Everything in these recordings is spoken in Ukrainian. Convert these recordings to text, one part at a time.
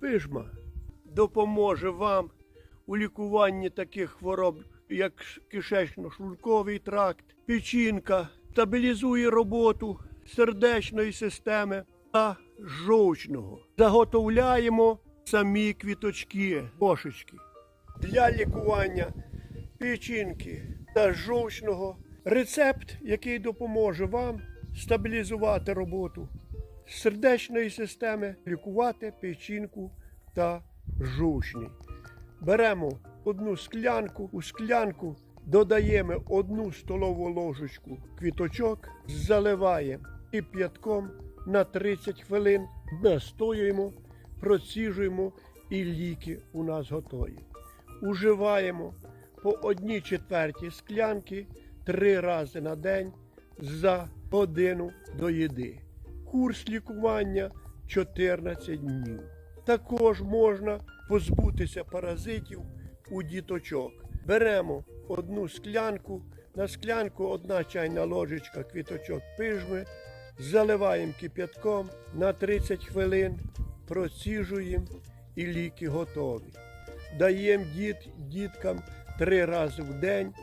Пижма допоможе вам у лікуванні таких хвороб, як кишечно-шлунковий тракт, печінка, стабілізує роботу сердечної системи та жовчного. Заготовляємо самі квіточки, кошечки для лікування печінки та жовчного. Рецепт, який допоможе вам стабілізувати роботу сердечної системи, лікувати печінку та жовчний. Беремо одну склянку, у склянку додаємо одну столову ложечку квіточок, заливаємо кип'ятком на 30 хвилин, настоюємо, проціжуємо і ліки у нас готові. Уживаємо по одній четвертій склянки три рази на день за годину до їди. Курс лікування 14 днів. Також можна позбутися паразитів у діточок. Беремо одну склянку, на склянку одна чайна ложечка квіточок пижми, заливаємо кип'ятком на 30 хвилин, проціжуємо і ліки готові. Даємо діт, діткам три рази в день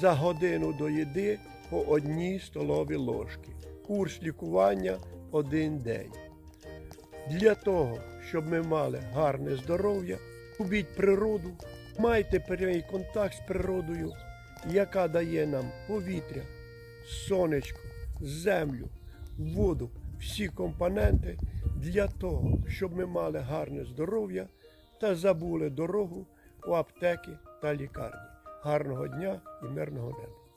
за годину до їди по одній столовій ложці. Курс лікування один день. Для того, щоб ми мали гарне здоров'я, любіть природу, майте прямий контакт з природою, яка дає нам повітря, сонечко, землю, воду, всі компоненти для того, щоб ми мали гарне здоров'я та забули дорогу у аптеки та лікарні. Гарного дня і мирного неба!